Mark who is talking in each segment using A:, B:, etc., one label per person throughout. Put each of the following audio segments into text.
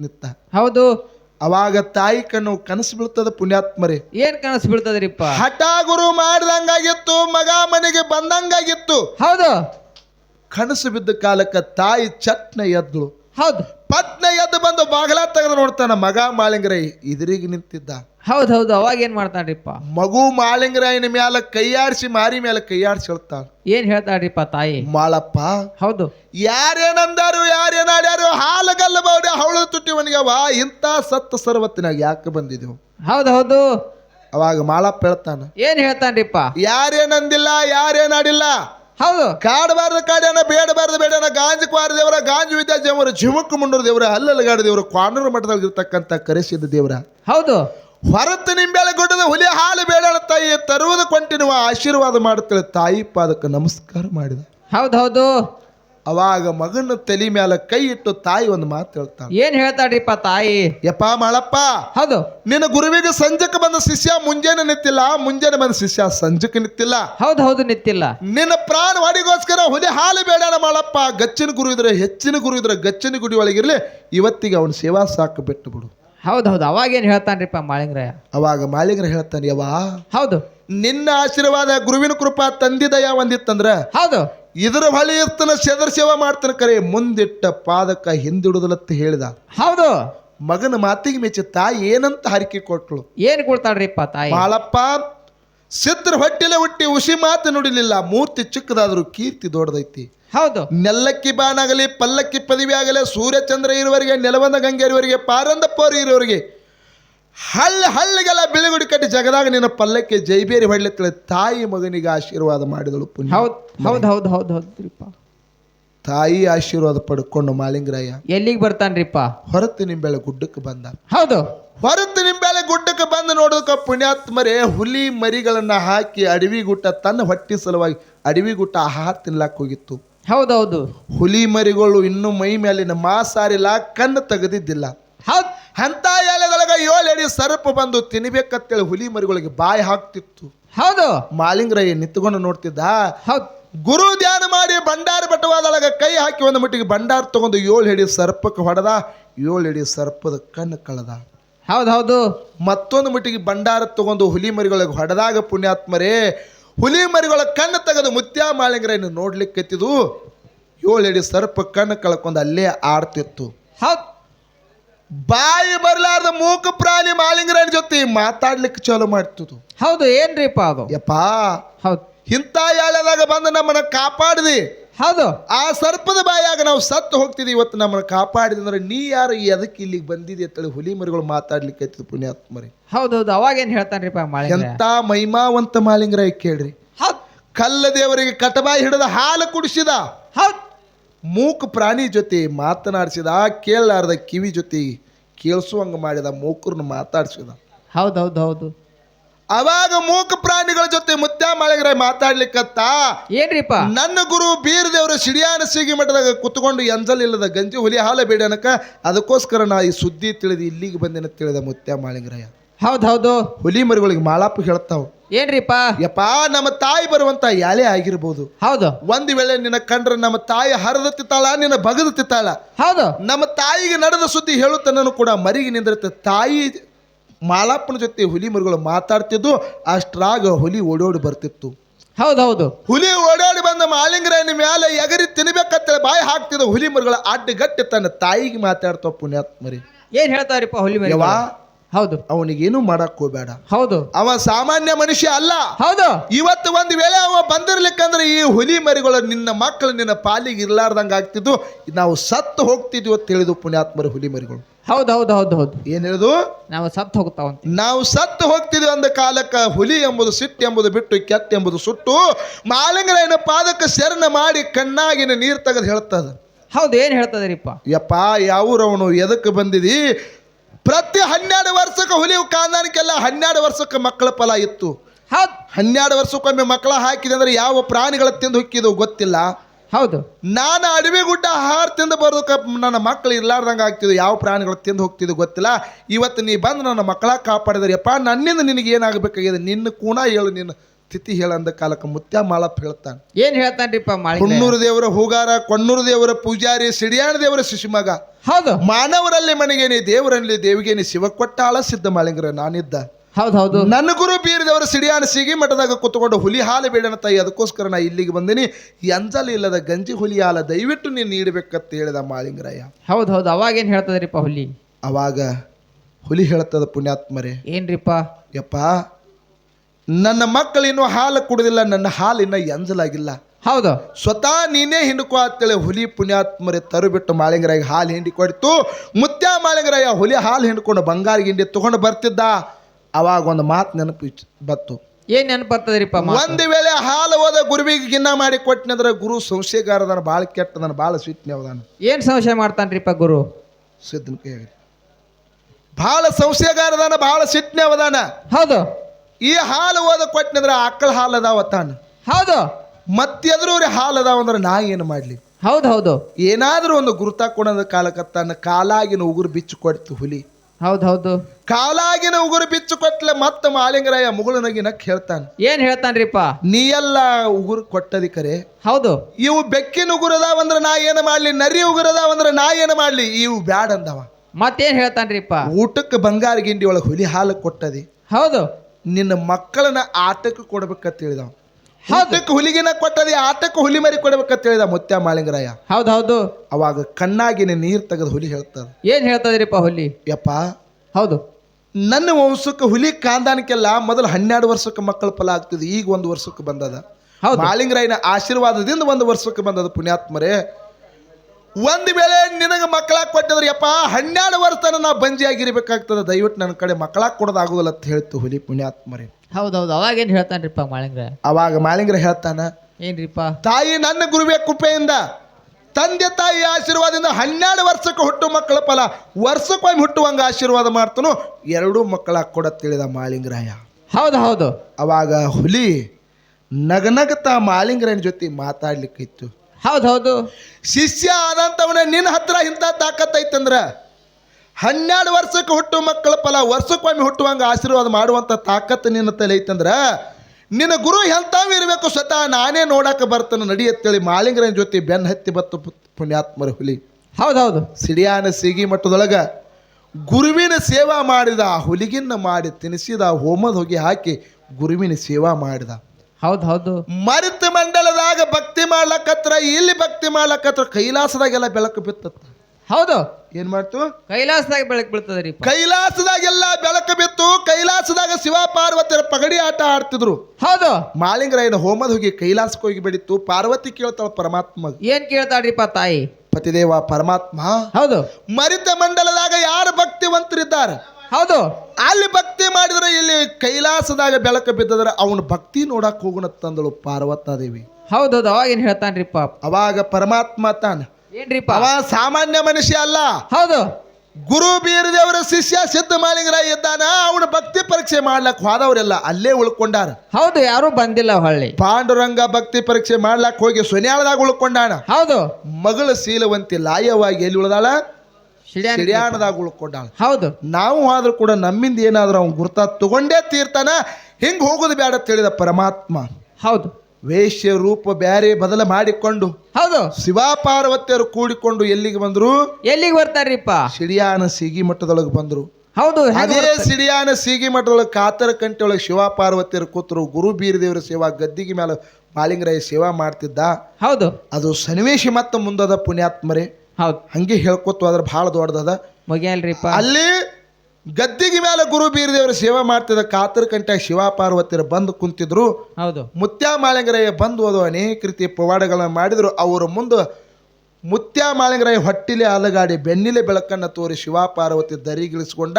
A: ನಿತ್ತ.
B: ಹೌದು.
A: ಅವಾಗ ತಾಯಿ ಕಣ್ಣು ಕನಸು ಬೀಳ್ತದ ಪುಣ್ಯಾತ್ಮರೇ.
B: ಏನ್ ಕನಸು ಬೀಳ್ತದ್ರಿಪ್ಪ?
A: ಹಠ ಗುರು ಮಾಡಿದಂಗಾಗಿತ್ತು ಮಗ ಮನೆಗೆ ಬಂದಂಗಾಗಿತ್ತು.
B: ಹೌದು.
A: ಕನಸು ಬಿದ್ದ ಕಾಲಕ್ಕೆ ತಾಯಿ ಚಟ್ನ ಎದ್ಳು.
B: ಹೌದು.
A: ಪತ್ನಿ ಎದ್ದು ಬಂದು ಬಾಗಲ ತೆಗೆದು ನೋಡ್ತಾನ ಮಗ ಮಾಳಿಂಗರೈ ಇದ್ರಿಗೆ ನಿಂತಿದ್ದ.
B: ಹೌದು ಹೌದು ಅವಾಗ ಏನ್ ಮಾಡ್ತಾಳ್ರಿಪ್ಪ
A: ಮಗು ಮಾಳಿಂಗರಾಯನ ಮ್ಯಾಲ ಕೈಯಾಡಿಸಿ ಮಾರಿ ಮ್ಯಾಲ ಕೈಯಾಡಿಸಿ ಹೇಳ್ತಾಳ.
B: ಏನ್ ಹೇಳ್ತಾಳ್ರಿಪ್ಪ ತಾಯಿ?
A: ಮಾಳಪ್ಪ
B: ಹೌದು.
A: ಯಾರೇನಂದಾರು ಯಾರೇನಾಡ್ಯಾರು ಹಾಲಗಲ್ಲ ಬೌಡಿ ಹವಳು ತುಟ್ಟಿವನಿಗವ ಇಂಥ ಸತ್ತ ಸರ್ವತ್ತಿನಾಗ ಯಾಕೆ ಬಂದಿದೆವು
B: ಹೌದು ಹೌದು.
A: ಅವಾಗ ಮಾಳಪ್ಪ ಹೇಳ್ತಾನ
B: ಏನ್ ಹೇಳ್ತಾನ್ರಿಪ್ಪ?
A: ಯಾರೇನಂದಿಲ್ಲ ಯಾರೇನಾಡಿಲ್ಲ?
B: ಹೌದು.
A: ಕಾಡಬಾರ್ದು ಕಾಡ್ಯಾನ ಬೇಡಬಾರ್ದು ಬೇಡನ ಗಾಂಜಿ ಕ್ವಾರ ದೇವರ ಗಾಂಜಿ ವಿದ್ಯಾ ದೇವರ ಜಿಮುಕ್ ಮುಂಡೂರು ದೇವರ ಹಲ್ಲಲ್ಗಾಡ ದೇವರು ಮಠದಲ್ಲಿ ಇರ್ತಕ್ಕಂಥ ಕರೆಸಿದ ದೇವರ.
B: ಹೌದು.
A: ಹೊರತು ನಿಂಬೆಲೆ ಗುಡ್ಡದ ಹುಲಿ ಹಾಲು ಬೇಡ ತಾಯಿ ತರುವುದು ಕೊಂಟಿನುವ ಆಶೀರ್ವಾದ ಮಾಡುತ್ತೇಳೆ ತಾಯಿ ಪಾದಕ್ಕೆ ನಮಸ್ಕಾರ ಮಾಡಿದ.
B: ಹೌದು ಹೌದು.
A: ಅವಾಗ ಮಗನ ತಲೆ ಮ್ಯಾಲ ಕೈ ಇಟ್ಟು ತಾಯಿ ಒಂದು ಮಾತು ಹೇಳ್ತಾಳೆ.
B: ಏನ್ ಹೇಳ್ತಾಳ್ರಿಪ್ಪ ತಾಯಿ?
A: ಯಪ್ಪ ಮಾಳಪ್ಪ
B: ಹೌದು.
A: ನಿನ್ನ ಗುರುವಿಗೆ ಸಂಜಕ ಬಂದ ಶಿಷ್ಯ ಮುಂಜಾನೆ ನಿಂತಿಲ್ಲ ಮುಂಜಾನೆ ಬಂದ ಶಿಷ್ಯ ಸಂಜಕ ನಿಂತಿಲ್ಲ.
B: ಹೌದು ಹೌದು ನಿಂತಿಲ್ಲ.
A: ನಿನ್ನ ಪ್ರಾಣ ವಾಡಿಗೋಸ್ಕರ ಹುಲಿ ಹಾಲು ಬೇಡ ಮಾಳಪ್ಪ ಗಚ್ಚಿನ ಗುರು ಇದ್ರೆ ಹೆಚ್ಚಿನ ಗುರು ಇದ್ರೆ ಗಚ್ಚಿನ ಗುಡಿ ಒಳಗಿರ್ಲಿ ಇವತ್ತಿಗೆ ಅವನ ಸೇವಾ ಸಾಕು ಬಿಟ್ಟು ಬಿಡು.
B: ಹೌದು ಹೌದು. ಅವಾಗ ಏನ್ ಹೇಳ್ತಾನ್ರಿಪ್ಪ ಮಾಳಿಂಗ್ರಯ
A: ಅವಾಗ ಮಾಳಿಂಗ್ರ ಹೇಳ್ತಾನೆ ಯವಾ
B: ಹೌದು.
A: ನಿನ್ನ ಆಶೀರ್ವಾದ ಗುರುವಿನ ಕೃಪಾ ತಂದಿದಯ ಒಂದಿತ್ತಂದ್ರ?
B: ಹೌದು.
A: ಇದರ ಬಳಿ ಇರ್ತನ ಸೆದರ್ ಸೇವಾ ಮಾಡ್ತಾನೆ ಕರೆ ಮುಂದಿಟ್ಟ ಪಾದಕ ಹಿಂದಿಡುದಲತ್ತ ಹೇಳಿದ.
B: ಹೌದು.
A: ಮಗನ ಮಾತಿಗೆ ಮೆಚ್ಚಿ ತಾಯಿ ಏನಂತ ಹರಿಕೆ ಕೊಟ್ಟಳು
B: ಏನ್ ಕೊಡ್ತಾಳ್ರಿಪ್ಪ ತಾಯಿ?
A: ಬಾಳಪ್ಪ ಸಿದ್ರ ಹೊಟ್ಟಿಲೆ ಹುಟ್ಟಿ ಉಸಿ ಮಾತು ನುಡಿಲಿಲ್ಲ ಮೂರ್ತಿ ಚಿಕ್ಕದಾದ್ರು ಕೀರ್ತಿ ದೊಡ್ಡದೈತಿ.
B: ಹೌದು.
A: ನೆಲ್ಲಕ್ಕಿ ಬಾನಾಗಲಿ ಪಲ್ಲಕ್ಕಿ ಪದವಿ ಆಗಲಿ ಸೂರ್ಯಚಂದ್ರ ಇರುವರಿಗೆ ನೆಲವಂದ ಗಂಗೆ ಇರುವವರಿಗೆ ಪಾರಂದ ಪೋರಿ ಇರುವವರೆಗೆ ಹಳ್ಳಿ ಹಳ್ಳಿಗೆಲ್ಲ ಬಿಳಿಗುಡಿ ಕಟ್ಟಿ ಜಗದಾಗ ನಿನ್ನ ಪಲ್ಲಕ್ಕೆ ಜೈಬೇರಿ ಹೊಡ್ಲತ್ತಳೆ ತಾಯಿ ಮಗನಿಗೆ ಆಶೀರ್ವಾದ ಮಾಡಿದಳು ಪುಣ್ಯ.
B: ಹೌದು ಹೌದು ಹೌದು ಹೌದು ಹೌದ್ರಿಪ್ಪ
A: ತಾಯಿ ಆಶೀರ್ವಾದ ಪಡ್ಕೊಂಡು ಮಾಲಿಂಗರಾಯ.
B: ಎಲ್ಲಿಗೆ ಬರ್ತಾನ್ರಿಪ್ಪ
A: ಹೊರತು ನಿಂಬೆಳೆ ಗುಡ್ಡಕ್ಕೆ ಬಂದ.
B: ಹೌದು.
A: ಹೊರತು ನಿಂಬೆಳೆ ಗುಡ್ಡಕ್ಕೆ ಬಂದು ನೋಡೋದಕ್ಕ ಪುಣ್ಯಾತ್ಮರೇ ಹುಲಿ ಮರಿಗಳನ್ನ ಹಾಕಿ ಅಡವಿ ಗುಟ್ಟ ತನ್ನ ಹೊಟ್ಟಿ ಸಲುವಾಗಿ ಅಡವಿ ಗುಟ್ಟ ಆಹಾರ ತಿನ್ಲಾಕ್ ಹೋಗಿತ್ತು.
B: ಹೌದೌದು
A: ಹುಲಿ ಮರಿಗಳು ಇನ್ನೂ ಮೈ ಮೇಲಿನ ಮಾಸಾರಿಲ್ಲ ಕಣ್ಣು ತೆಗೆದಿದ್ದಿಲ್ಲ.
B: ಹೌದು.
A: ಅಂತ ಎಲೆದೊಳಗ ಏಳು ಲೇಡಿ ಸರ್ಪ ಬಂದು ತಿನ್ಬೇಕಂತೇಳಿ ಹುಲಿ ಮರಿಗಳಿಗೆ ಬಾಯಿ ಹಾಕ್ತಿತ್ತು.
B: ಹೌದು.
A: ಮಾಲಿಂಗರಯ್ಯ ನಿಂತ್ಕೊಂಡು ನೋಡ್ತಿದ್ದ?
B: ಹೌದು.
A: ಗುರು ಧ್ಯಾನ ಮಾಡಿ ಭಂಡಾರ ಬೆಟ್ಟವಾದೊಳಗ ಕೈ ಹಾಕಿ ಒಂದು ಮಟ್ಟಿಗೆ ಭಂಡಾರ ತಗೊಂಡು ಏಳು ಹಿಡಿ ಸರ್ಪಕ್ಕೆ ಹೊಡೆದ. ಏಳು ಹಿಡಿ ಸರ್ಪದ ಕಣ್ಣು ಕಳೆದ.
B: ಹೌದು ಹೌದು
A: ಮತ್ತೊಂದು ಮಟ್ಟಿಗೆ ಭಂಡಾರ ತಗೊಂಡು ಹುಲಿ ಮರಿಗಳಿಗೆ ಹೊಡೆದಾಗ ಪುಣ್ಯಾತ್ಮರೇ ಹುಲಿ ಮರಿಗಳ ಕಣ್ಣು ತೆಗೆದು ಮುತ್ಯ ಮಾಳಿಂಗರನ್ನು ನೋಡ್ಲಿಕ್ಕೆತ್ತಿದು ಏಳು ಹಿಡಿ ಸರ್ಪ ಕಣ್ಣು ಕಳ್ಕೊಂಡು ಅಲ್ಲೇ ಆಡ್ತಿತ್ತು.
B: ಹೌದು.
A: ಬಾಯಿ ಬರ್ಲಾರ್ದ ಮೂಕ ಪ್ರಾಣಿ ಮಾಲಿಂಗರ ಜೊತೆ ಮಾತಾಡ್ಲಿಕ್ಕೆ ಚಾಲು ಮಾಡ್ತಿದ್ದು
B: ಹೌದು ಏನ್ರಿಪ್ಪ ಅದು?
A: ಯಪ್ಪ
B: ಹೌದು.
A: ಇಂಥ ಎಳೆದಾಗ ಬಂದು ನಮ್ಮನ್ನ ಕಾಪಾಡಿದಿ?
B: ಹೌದು.
A: ಆ ಸರ್ಪದ ಬಾಯಾಗ ನಾವು ಸತ್ತು ಹೋಗ್ತಿದ್ವಿ ಇವತ್ತು ನಮ್ಮನ್ನ ಕಾಪಾಡಿದ ಅಂದ್ರೆ ನೀ ಯಾರು ಎದಕ್ಕೆ ಇಲ್ಲಿಗೆ ಬಂದಿದೆ ಅಂತೇಳಿ ಹುಲಿ ಮರಿಗಳು ಮಾತಾಡ್ಲಿಕ್ಕೆ ಆಯ್ತದ ಪುಣ್ಯಾತ್ಮರಿ.
B: ಹೌದೌದು ಹೌದು ಅವಾಗ ಏನ್ ಹೇಳ್ತಾನ್ರಿಪ್ಪ ಮಾಳಿಂಗ್ರಾಯ
A: ಎಂತ ಮಹಿಮಾವಂತ ಮಾಲಿಂಗರಾಯ ಕೇಳ್ರಿ.
B: ಹೌದು.
A: ಕಲ್ಲ ದೇವರಿಗೆ ಕಟಬಾಯಿ ಹಿಡಿದ ಹಾಲು ಕುಡಿಸಿದ.
B: ಹೌದು.
A: ಮೂಕ ಪ್ರಾಣಿ ಜೊತೆ ಮಾತನಾಡಿಸಿದ ಕೇಳಲಾರದ ಕಿವಿ ಜೊತೆ ಕೇಳಿಸುವಂಗ ಮಾಡಿದ ಮೂಕರನ್ನ ಮಾತಾಡಿಸಿದ.
B: ಹೌದು ಹೌದು ಹೌದು
A: ಅವಾಗ ಮೂಕ ಪ್ರಾಣಿಗಳ ಜೊತೆ ಮುತ್ಯ ಮಾಳಿಗರ ಮಾತಾಡ್ಲಿಕ್ಕತ್ತ
B: ಏನ್ರಿಪ್ಪ?
A: ನನ್ನ ಗುರು ಬೀರದೇವರು ದೇವರ ಸಿಡಿಯಾನ ಸಿಗಿ ಮಠದಾಗ ಕುತ್ಕೊಂಡು ಎಂಜಲ್ ಇಲ್ಲದ ಗಂಜಿ ಹುಲಿ ಹಾಲ ಬೇಡನಕ ಅದಕ್ಕೋಸ್ಕರ ನಾ ಈ ಸುದ್ದಿ ತಿಳಿದು ಇಲ್ಲಿಗೆ ಬಂದೇನ ತಿಳಿದ ಮುತ್ಯ ಮಾಳಿಂಗರಾಯ
B: ಹೌದು ಹೌದು
A: ಹುಲಿ ಮರಿಗಳಿಗೆ ಮಾಳಪ್ಪ ಹೇಳ್ತಾವ.
B: ಏನ್ರಿಪ್ಪ?
A: ಯಪ್ಪ ನಮ್ಮ ತಾಯಿ ಬರುವಂತ ಯಾಲೆ ಆಗಿರ್ಬೋದು.
B: ಹೌದು.
A: ಒಂದು ವೇಳೆ ನಿನ್ನ ಕಂಡ್ರೆ ನಮ್ಮ ತಾಯಿ ಹರಿದ ತಿತ್ತಾಳ ನಿನ್ನ ಬಗದ ತಿತ್ತಾಳ
B: ಹೌದು.
A: ನಮ್ಮ ತಾಯಿಗೆ ನಡೆದ ಸುದ್ದಿ ಹೇಳುತ್ತನೂ ಕೂಡ ಮರಿಗೆ ನಿಂದಿರುತ್ತೆ. ತಾಯಿ ಮಾಲಾಪ್ಪನ ಜೊತೆ ಹುಲಿ ಮರಿಗಳು ಮಾತಾಡ್ತಿದ್ದು ಅಷ್ಟ್ರಾಗ ಹುಲಿ ಓಡೋಡಿ ಬರ್ತಿತ್ತು.
B: ಹೌದು ಹೌದು
A: ಹುಲಿ ಓಡಾಡಿ ಬಂದ ಮಾಲಿಂಗರಾಯನ ಮೇಲೆ ಎಗರಿ ತಿನ್ಬೇಕಂತೇಳಿ ಬಾಯಿ ಹಾಕ್ತಿದ್ದ ಹುಲಿ ಮರಿಗಳ ಅಡ್ಡಗಟ್ಟಿ ತನ್ನ ತಾಯಿಗೆ ಮಾತಾಡ್ತಾವ ಪುಣ್ಯಾತ್ಮರಿ.
B: ಏನ್ ಹೇಳ್ತಾರಿಪ್ಪ ಹುಲಿ
A: ಮರಿ
B: ಹೌದು.
A: ಅವನಿಗೇನು ಮಾಡಕ್ ಹೋಗ್ಬೇಡ.
B: ಹೌದು.
A: ಅವ ಸಾಮಾನ್ಯ ಮನುಷ್ಯ ಅಲ್ಲ.
B: ಹೌದು.
A: ಇವತ್ತು ಒಂದು ವೇಳೆ ಅವ ಬಂದಿರ್ಲಿಕ್ಕಂದ್ರೆ ಈ ಹುಲಿ ಮರಿಗಳು ನಿನ್ನ ಮಕ್ಕಳು ನಿನ್ನ ಪಾಲಿಗೆ ಇರ್ಲಾರ್ದಂಗ ಆಗ್ತಿದ್ದು ನಾವು ಸತ್ತು ಹೋಗ್ತಿದ್ವಿ ಅಂತ ಹೇಳಿದು ಪುಣ್ಯಾತ್ಮರ ಹುಲಿ ಮರಿಗಳು.
B: ಹೌದು ಹೌದು ಹೌದು ಹೌದು.
A: ಏನ್ ಹೇಳುದು
B: ನಾವು ಸತ್ತು ಹೋಗ್ತಾವ
A: ನಾವು ಸತ್ತು ಹೋಗ್ತಿದ್ವಿ ಅಂದ ಕಾಲಕ್ಕ ಹುಲಿ ಎಂಬುದು ಸಿಟ್ಟು ಎಂಬುದು ಬಿಟ್ಟು ಕೆತ್ತ ಎಂಬುದು ಸುಟ್ಟು ಮಾಲಿಂಗರಾಯನ ಪಾದಕ್ಕೆ ಶರಣ ಮಾಡಿ ಕಣ್ಣಾಗಿನ ನೀರು ತೆಗೆದು ಹೇಳ್ತದ.
B: ಹೌದು ಏನ್ ಹೇಳ್ತದ್ರಿಪ್ಪ?
A: ಯಪ್ಪ ಯಾವೂರವನು ಎದಕ್ಕೆ ಬಂದಿದಿ? ಪ್ರತಿ ಹನ್ನೆರಡು ವರ್ಷಕ್ಕೆ ಹುಲಿ ಕಾಂದಾನಕ್ಕೆಲ್ಲ ಹನ್ನೆರಡು ವರ್ಷಕ್ಕೆ ಮಕ್ಕಳ ಫಲ ಇತ್ತು. ಹನ್ನೆರಡು ವರ್ಷಕ್ಕೊಮ್ಮೆ ಮಕ್ಕಳ ಹಾಕಿದೆ ಅಂದ್ರೆ ಯಾವ ಪ್ರಾಣಿಗಳ ತಿಂದು ಹುಕ್ಕಿದು ಗೊತ್ತಿಲ್ಲ.
B: ಹೌದು.
A: ನಾನು ಅಡವಿ ಗುಡ್ಡ ಆಹಾರ ತಿಂದು ಬರೋದಕ್ಕೆ ನನ್ನ ಮಕ್ಕಳು ಇರ್ಲಾರ್ದಂಗೆ ಆಗ್ತಿದ್ದು ಯಾವ ಪ್ರಾಣಿಗಳು ತಿಂದು ಹೋಗ್ತಿದ್ದು ಗೊತ್ತಿಲ್ಲ. ಇವತ್ತು ನೀ ಬಂದು ನನ್ನ ಮಕ್ಕಳ ಕಾಪಾಡಿದ್ರೆ ಯಪ್ಪ ನನ್ನಿಂದ ನಿನಗೆ ಏನಾಗಬೇಕಾಗಿದೆ? ನಿನ್ನ ಕೂಣ ಹೇಳು ನಿನ್ನ ತಿಥಿ ಹೇಳಂದ ಕಾಲಕ್ಕೆ ಮುತ್ಯ ಮಾಳಪ್ಪ ಹೇಳ್ತಾನೆ.
B: ಏನು ಹೇಳ್ತಾನ್ರಿಪ್ಪ
A: ಕೊಣ್ಣೂರು ದೇವರ ಹೂಗಾರ ಕೊಣ್ಣೂರು ದೇವರ ಪೂಜಾರಿ ಸಿಡಿಯಾಣ ದೇವರ ಶಿಶುಮಗ.
B: ಹೌದು.
A: ಮಾನವರಲ್ಲಿ ಮನೆಗೇನಿ ದೇವರಲ್ಲಿ ದೇವಿಗೇನಿ ಶಿವ ಕೊಟ್ಟಾಳ ಸಿದ್ಧ ಮಾಲಿಂಗರ ನಾನಿದ್ದ.
B: ಹೌದು ಹೌದು.
A: ನನ್ನ ಗುರು ಬೀರಿದವರ ಸಿಡಿಯಾನ ಸಿಗಿ ಮಠದಾಗ ಕುತ್ಕೊಂಡು ಹುಲಿ ಹಾಲು ಬೇಡನ ತಾಯಿ ಅದಕ್ಕೋಸ್ಕರ ನಾ ಇಲ್ಲಿಗೆ ಬಂದಿನಿ. ಎಂಜಲ್ ಇಲ್ಲದ ಗಂಜಿ ಹುಲಿ ಹಾಲ ದಯವಿಟ್ಟು ನೀನು ನೀಡಬೇಕಂತ ಹೇಳಿದ ಮಾಳಿಂಗರಾಯ
B: ಹೌದು ಹೌದು. ಅವಾಗೇನ್ ಹೇಳ್ತದ್ರಿಪ್ಪ ಹುಲಿ?
A: ಅವಾಗ ಹುಲಿ ಹೇಳ್ತದ ಪುಣ್ಯಾತ್ಮರೇ.
B: ಏನ್ರಿಪ್ಪ?
A: ಯಪ್ಪ ನನ್ನ ಮಕ್ಕಳಿನ್ನೂ ಹಾಲು ಕುಡಿದಿಲ್ಲ ನನ್ನ ಹಾಲಿನ ಎಂಜಲಾಗಿಲ್ಲ.
B: ಹೌದು.
A: ಸ್ವತಃ ನೀನೇ ಹಿಂಡ್ಕೋ ಅಂತೇಳಿ ಹುಲಿ ಪುಣ್ಯಾತ್ಮರಿ ತರು ಬಿಟ್ಟು ಮಾಳಿಂಗರಾಯ ಹಾಲು ಹಿಂಡಿ ಕೊಡ್ತು. ಮುತ್ಯ ಮಾಳಿಂಗರಾಯ ಹುಲಿ ಹಾಲು ಹಿಂಡ್ಕೊಂಡು ಬಂಗಾರ ಗಿಂಡಿ ತಗೊಂಡು ಬರ್ತಿದ್ದ. ಅವಾಗ ಒಂದು ಮಾತು ನೆನಪು ಬತ್ತು
B: ಏನ್ ನೆನಪು ಬರ್ತದ್ರಿಪ್ಪ ಮಾತು?
A: ಒಂದು ವೇಳೆ ಹಾಲು ಹೋದ ಗುರುವಿಗೆ ಗಿನ್ನ ಮಾಡಿ ಕೊಟ್ಟಿನಂದ್ರೆ ಗುರು ಸಂಶಯಗಾರದನ ಭಾಳ ಕೆಟ್ಟದನ ಭಾಳ ಸಿಟ್ನೆ ಅವದಾನ.
B: ಏನ್ ಸಂಶಯ ಮಾಡ್ತಾನ್ರಿಪ್ಪ ಗುರು?
A: ಸಿದ್ಧನ ಕೈಯಾಗ ಭಾಳ ಸಂಶಯಗಾರದಾನ ಭಾಳ ಸಿಟ್ನೆ ಅವದಾನ.
B: ಹೌದು.
A: ಈ ಹಾಲು ಓದ ಕೊಟ್ಟಿನಂದ್ರೆ ಆಕಳ ಹಾಲು ಅದಾವ ತಾನು.
B: ಹೌದು.
A: ಮತ್ತೆದ್ರು ಹಾಲು ಅದಾವ ಅಂದ್ರೆ ನಾ ಏನು ಮಾಡಲಿ?
B: ಹೌದು ಹೌದು.
A: ಏನಾದರೂ ಒಂದು ಗುರುತ ಕೊಡೋದ ಕಾಲಕತ್ತಾನ ಕಾಲಾಗಿನ ಉಗುರು ಬಿಚ್ಚು ಕೊಡ್ತು ಹುಲಿ.
B: ಹೌದು ಹೌದು.
A: ಕಾಲಾಗಿನ ಉಗುರು ಬಿಚ್ಚು ಕೊಟ್ಲೆ ಮತ್ತೆ ಮಾಲಿಂಗರಾಯ ಮುಗುಳನಗಿ ನಕ್ ಹೇಳ್ತಾನೆ.
B: ಏನ್ ಹೇಳ್ತಾನ್ರಿಪ್ಪ?
A: ನೀ ಎಲ್ಲ ಉಗುರು ಕೊಟ್ಟದಿ ಕರೆ.
B: ಹೌದು.
A: ಇವು ಬೆಕ್ಕಿನ ಉಗುರದಾವ ಅದಾವಂದ್ರೆ ನಾ ಏನು ಮಾಡ್ಲಿ? ನರಿ ಉಗುರದಾವ ಅದಾವಂದ್ರೆ ನಾ ಏನು ಮಾಡ್ಲಿ? ಇವು ಬ್ಯಾಡ್ ಅಂದವ.
B: ಮತ್ತೇನ್ ಹೇಳ್ತಾನ್ರಿಪ್ಪ?
A: ಊಟಕ್ಕೆ ಬಂಗಾರ ಗಿಂಡಿ ಒಳಗೆ ಹುಲಿ ಹಾಲು ಕೊಟ್ಟದಿ.
B: ಹೌದು.
A: ನಿನ್ನ ಮಕ್ಕಳನ್ನ ಆಟಕ್ಕೆ ಕೊಡ್ಬೇಕಂತ ಹೇಳಿದವ.
B: ಹೌದು.
A: ಊಟಕ್ಕೆ ಹುಲಿಗಿನ ಕೊಟ್ಟದಿ ಆಟಕ್ಕೆ ಹುಲಿ ಮರಿ ಕೊಡ್ಬೇಕಂತ ಹೇಳಿದ ಮುತ್ಯ ಮಾಳಿಂಗರಾಯ.
B: ಹೌದು ಹೌದು.
A: ಅವಾಗ ಕಣ್ಣಾಗಿನ ನೀರು ತೆಗೆದು ಹುಲಿ ಹೇಳ್ತದ
B: ಏನ್ ಹೇಳ್ತದ್ರಿಪ್ಪ ಹುಲಿ?
A: ಯಪ್ಪ
B: ಹೌದು.
A: ನನ್ನ ವಂಶಕ್ಕೆ ಹುಲಿ ಕಾಂದಾನಕ್ಕೆಲ್ಲ ಮೊದಲು ಹನ್ನೆರಡು ವರ್ಷಕ್ಕೆ ಮಕ್ಕಳ ಫಲ ಆಗ್ತದೆ ಈಗ ಒಂದು ವರ್ಷಕ್ಕೆ ಬಂದದ.
B: ಹೌದು.
A: ಮಾಲಿಂಗರಾಯನ ಆಶೀರ್ವಾದದಿಂದ ಒಂದು ವರ್ಷಕ್ಕೆ ಬಂದದ ಪುಣ್ಯಾತ್ಮರೇ. ಒಂದು ವೇಳೆ ನಿನಗೆ ಮಕ್ಕಳಾಗಿ ಕೊಟ್ಟಿದ್ರೆ ಯಪ್ಪ ಹನ್ನೆರಡು ವರ್ಷ ನನ್ನ ನಾ ಬಂಜಿಯಾಗಿರ್ಬೇಕಾಗ್ತದೆ. ದಯವಿಟ್ಟು ನನ್ನ ಕಡೆ ಮಕ್ಕಳಾಗಿ ಕೊಡೋದಾಗೋದಿಲ್ಲ ಅಂತ ಹೇಳ್ತು ಹುಲಿ ಪುಣ್ಯಾತ್ಮರೇ.
B: ಹೌದು ಹೌದು ಅವಾಗೇನ್ ಹೇಳ್ತಾನ್ರಿಪ್ಪ ಮಾಳಿಂಗ್ರ?
A: ಅವಾಗ ಮಾಲಿಂಗ್ರ ಹೇಳ್ತಾನ
B: ಏನ್ರಿಪ್ಪ?
A: ತಾಯಿ ನನ್ನ ಗುರುವೆ ಕೃಪೆಯಿಂದ ತಂದೆ ತಾಯಿ ಆಶೀರ್ವಾದದಿಂದ ಹನ್ನೆರಡು ವರ್ಷಕ್ಕೆ ಹುಟ್ಟು ಮಕ್ಕಳ ಫಲ ವರ್ಷಕ್ಕೊಮ್ಮೆ ಹುಟ್ಟುವಂಗ ಆಶೀರ್ವಾದ ಮಾಡ್ತಾನು ಎರಡೂ ಮಕ್ಕಳ ತಿಳಿದ ಮಾಳಿಂಗರಾಯ.
B: ಹೌದು ಹೌದು.
A: ಅವಾಗ ಹುಲಿ ನಗನಗತ ಮಾಳಿಂಗರಾಯನ ಜೊತೆ ಮಾತಾಡ್ಲಿಕ್ಕಿತ್ತು.
B: ಹೌದು ಹೌದು.
A: ಶಿಷ್ಯ ಆದಂಥವನ ನಿನ್ನ ಹತ್ರ ಇಂಥ ತಾಕತ್ತೈತಂದ್ರ ಹನ್ನೆರಡು ವರ್ಷಕ್ಕೆ ಹುಟ್ಟು ಮಕ್ಕಳ ಫಲ ವರ್ಷಕ್ಕೊಮ್ಮೆ ಹುಟ್ಟುವಂಗೆ ಆಶೀರ್ವಾದ ಮಾಡುವಂಥ ತಾಕತ್ತು ನಿನ್ನ ತಲೆ ಐತಂದ್ರೆ? ನಿನ್ನ ಗುರು ಎಂಥವು ಇರಬೇಕು ಸ್ವತಃ ನಾನೇ ನೋಡಕ್ಕೆ ಬರ್ತಾನೆ ನಡಿಯತ್ತೇಳಿ ಮಾಲಿಂಗರನ ಜೊತೆ ಬೆನ್ನ ಹತ್ತಿ ಬತ್ತು ಪುಣ್ಯಾತ್ಮರ ಹುಲಿ.
B: ಹೌದು ಹೌದು
A: ಸಿಡಿಯಾನ ಸಿಗಿ ಮಟ್ಟದೊಳಗೆ ಗುರುವಿನ ಸೇವಾ ಮಾಡಿದ ಆ ಹುಲಿಗಿನ್ನ ಮಾಡಿ ತಿನಿಸಿದ ಹೋಮದ ಹೊಗೆ ಹಾಕಿ ಗುರುವಿನ ಸೇವಾ ಮಾಡಿದ.
B: ಹೌದು ಹೌದು
A: ಮರಿತ ಮಂಡಲದಾಗ ಭಕ್ತಿ ಮಾಡ್ಲಕತ್ರ ಇಲ್ಲಿ ಭಕ್ತಿ ಮಾಡ್ಲಕತ್ರ ಕೈಲಾಸದಾಗೆಲ್ಲ ಬೆಳಕು ಬಿತ್ತತ್ತ.
B: ಹೌದು.
A: ಏನ್ ಮಾಡ್ತು?
B: ಕೈಲಾಸದಾಗ ಬೆಳಕ್ ಕೈಲಾಸದಾಗ
A: ಕೈಲಾಸದಾಗೆಲ್ಲ ಬೆಳಕು ಬಿತ್ತು ಕೈಲಾಸದಾಗ ಶಿವ ಪಾರ್ವತಿಯರ ಪಗಡಿ ಆಟ ಆಡ್ತಿದ್ರು.
B: ಹೌದು.
A: ಮಾಳಿಂಗರಾಯನ ಹೋಮದ ಹೋಗಿ ಕೈಲಾಸಕ್ಕೆ ಹೋಗಿ ಬೆಳಿತು. ಪಾರ್ವತಿ ಕೇಳ್ತಾಳ ಪರಮಾತ್ಮ
B: ಏನ್ ಕೇಳ್ತಾಳ್ರಿಪ್ಪ ತಾಯಿ?
A: ಪತಿದೇವ ಪರಮಾತ್ಮ
B: ಹೌದು.
A: ಮರಿತ ಮಂಡಲದಾಗ ಯಾರು ಭಕ್ತಿವಂತರಿದ್ದಾರೆ?
B: ಹೌದು.
A: ಅಲ್ಲಿ ಭಕ್ತಿ ಮಾಡಿದ್ರೆ ಇಲ್ಲಿ ಕೈಲಾಸದಾಗ ಬೆಳಕು ಬಿದ್ದದ್ರೆ ಅವನು ಭಕ್ತಿ ನೋಡಕ್ ಹೋಗುಣ ತಂದಳು ಪಾರ್ವತಾದೇವಿ.
B: ಹೌದು ಅವಾಗ ಏನ್ ಹೇಳ್ತಾನ್ರಿಪ್ಪ
A: ಅವಾಗ ಪರಮಾತ್ಮ ತಾನ
B: ಏನ್ರಿಪ್ಪ?
A: ಅವ ಸಾಮಾನ್ಯ ಮನುಷ್ಯ ಅಲ್ಲ.
B: ಹೌದು.
A: ಗುರು ಬೀರದೇವರ ಶಿಷ್ಯ ಸಿದ್ಧ ಮಾಲಿಂಗರ ಇದ್ದಾನ ಅವನ ಭಕ್ತಿ ಪರೀಕ್ಷೆ ಮಾಡ್ಲಕ್ ಹೋದವರೆಲ್ಲ ಅಲ್ಲೇ ಉಳ್ಕೊಂಡಾರ.
B: ಹೌದು ಯಾರು ಬಂದಿಲ್ಲ ಹೊಳ್ಳಿ.
A: ಪಾಂಡುರಂಗ ಭಕ್ತಿ ಪರೀಕ್ಷೆ ಮಾಡ್ಲಕ್ ಹೋಗಿ ಸೊನ್ಯಾಳದಾಗ ಉಳ್ಕೊಂಡಾನ.
B: ಹೌದು.
A: ಮಗಳ ಶೀಲವಂತಿ ಲಾಯವಾಗಿ ಎಲ್ಲಿ ಉಳ್ದಾಳ? ಸಿಡಿಯಾಣದಾಗ ಉಳ್ಕೊಂಡಾಳ.
B: ಹೌದು.
A: ನಾವು ಆದ್ರೂ ಕೂಡ ನಮ್ಮಿಂದ ಏನಾದ್ರೂ ಅವ್ನು ಗುರ್ತ ತಗೊಂಡೇ ತೀರ್ತಾನ ಹಿಂಗ್ ಹೋಗೋದು ಬೇಡ ಅಂತ ಹೇಳಿದ ಪರಮಾತ್ಮ.
B: ಹೌದು.
A: ವೇಶ್ಯ ರೂಪ ಬ್ಯಾರೆ ಬದಲ ಮಾಡಿಕೊಂಡು
B: ಹೌದು.
A: ಶಿವ ಪಾರ್ವತಿಯರು ಕೂಡಿಕೊಂಡು ಎಲ್ಲಿಗೆ ಬಂದ್ರು?
B: ಎಲ್ಲಿಗೆ ಬರ್ತಾರ್ರಿಪ್ಪ?
A: ಸಿಡಿಯಾನ ಸಿಗಿ ಮಠದೊಳಗೆ ಬಂದ್ರು.
B: ಹೌದು
A: ಅದೇ ಸಿಡಿಯಾನ ಸೀಗಿ ಮಠದೊಳಗೆ ಕಾತರ ಕಂಟೆ ಒಳಗೆ ಶಿವ ಪಾರ್ವತಿಯರು ಕೂತರು ಗುರು ಬೀರದೇವರ ಸೇವಾ ಗದ್ದಿಗೆ ಮೇಲೆ ಬಾಲಿಂಗರಾಯ ಸೇವಾ ಮಾಡ್ತಿದ್ದ.
B: ಹೌದು.
A: ಅದು ಸನ್ನಿವೇಶ ಮತ್ತೆ ಮುಂದದ ಪುಣ್ಯಾತ್ಮರೇ.
B: ಹೌದು.
A: ಹಂಗೆ ಹೇಳ್ಕೊತು ಅದ್ರ ಬಹಳ ದೊಡ್ಡದದ.
B: ಮುಗಿಯಲ್ರಿಪ್ಪ.
A: ಅಲ್ಲಿ ಗದ್ದಿಗೆ ಮೇಲೆ ಗುರು ಬೀರದೇವರು ಸೇವಾ ಮಾಡ್ತಿದ್ದ ಕಾತರ ಕಂಠ ಶಿವ ಪಾರ್ವತಿಯರು ಬಂದು ಕುಂತಿದ್ರು.
B: ಹೌದು.
A: ಮುತ್ಯ ಮಾಳಿಂಗರಾಯ ಬಂದು ಅದು ಅನೇಕ ರೀತಿಯ ಪವಾಡಗಳನ್ನ ಮಾಡಿದ್ರು. ಅವರ ಮುಂದೆ ಮುತ್ಯ ಮಾಳಿಂಗರಾಯ ಹೊಟ್ಟಿಲೆ ಅಲಗಾಡಿ ಬೆನ್ನಿಲೆ ಬೆಳಕನ್ನು ತೋರಿ ಶಿವ ಪಾರ್ವತಿ ದರಿಗಿಳಿಸ್ಕೊಂಡ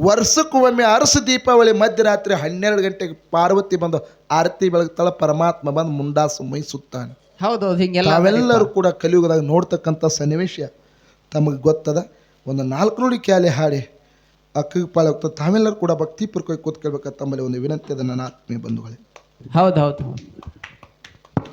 A: ವರ್ಷಕ್ಕೊಮ್ಮೆ ಅರಸು ದೀಪಾವಳಿ ಮಧ್ಯರಾತ್ರಿ ಹನ್ನೆರಡು ಗಂಟೆಗೆ ಪಾರ್ವತಿ ಬಂದು ಆರತಿ ಬೆಳಗ್ತಾಳ ಪರಮಾತ್ಮ ಬಂದು ಮುಂಡಾಸು ಮೈಸುತ್ತಾನೆ.
B: ಹೌದು ಹಿಂಗೆಲ್ಲ
A: ತಾವೆಲ್ಲರೂ ಕೂಡ ಕಲಿಯುಗದಾಗ ನೋಡ್ತಕ್ಕಂಥ ಸನ್ನಿವೇಶ. ತಮಗೆ ಗೊತ್ತದ? ಒಂದು ನಾಲ್ಕು ನುಡಿ ಕ್ಯಾಲೆ ಹಾಡಿ. ಅಕ್ಕಗೆ ಪಾಳೆ ಹೋಗ್ತದೆ ತಾವೆಲ್ಲರೂ ಕೂಡ ಭಕ್ತಿಪೂರ್ವಕವಾಗಿ ಕೂತ್ಕೊಳ್ಬೇಕಂತ ತಮ್ಮಲ್ಲಿ ಒಂದು ವಿನಂತಿ ನನ್ನ ಆತ್ಮೀಯ ಬಂಧುಗಳೇ.
B: ಹೌದು ಹೌದು.